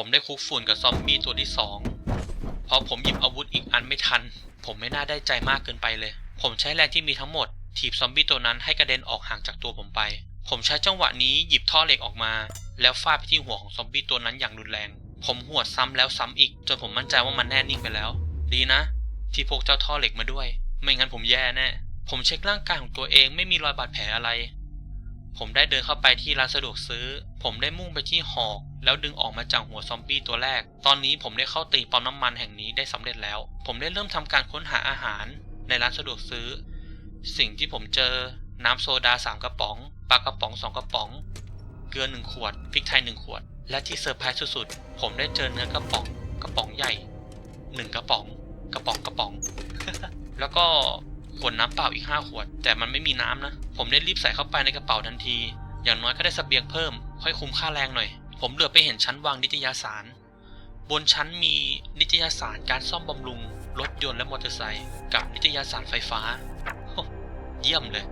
ผมได้คุกฝุ่นกับซอมบี้ตัวที่สองพอผมหยิบอาวุธอีกอันไม่ทัน ผมไม่น่าได้ใจมากเกินไปเลย ผมใช้แรงที่มีทั้งหมด ถีบซอมบี้ตัวนั้นให้กระเด็นออกห่างจากตัวผมไป ผมใช้จังหวะนี้หยิบท่อเหล็กออกมา แล้วฟาดไปที่หัวของซอมบี้ตัวนั้นอย่างรุนแรง ผมหวดซ้ำแล้วซ้ำอีก จนผมมั่นใจว่ามันแน่นิ่งไปแล้ว ดีนะ ที่พกเจ้าท่อเหล็กมาด้วย ไม่งั้นผมแย่แน่ ผมเช็คร่างกายของตัวเองไม่มีรอยบาดแผลอะไร ผมได้เดินเข้าไปที่ร้านสะดวกซื้อ ผมได้มุ่งไปที่หอก แล้วดึงออกมาจากหัวซอมบี้ตัวแรก ตอนนี้ผมได้เข้าตีปั๊มน้ำมันแห่งนี้ได้สำเร็จแล้ว ผมได้เริ่มทำการค้นหาอาหารในร้านสะดวกซื้อ สิ่งที่ผมเจอ น้ำโซดาสามกระป๋องปลากระป๋องสองกระป๋อง เกลือหนึ่งขวดพริกไทยหนึ่งขวด และที่เซอร์ไพรส์สุดๆ ผมได้เจอเนื้อกระป๋องกระป๋องใหญ่หนึ่งกระป๋อง กระป๋องกระป๋อง แล้วก็ขวดน้ำเปล่าอีกห้าขวด แต่มันไม่มีน้ำนะ ผมได้รีบใส่เข้าไปในกระเป๋าทันที อย่างน้อยก็ได้เสบียงเพิ่ม ค่อยคุ้มค่าแรงหน่อย ผมเหลือไปเห็นชั้นวางนิตยสาร บนชั้นมีนิตยสารการซ่อมบำรุง รถยนต์และมอเตอร์ไซค์กับนิตยสารไฟฟ้าโอ้เยี่ยมเลย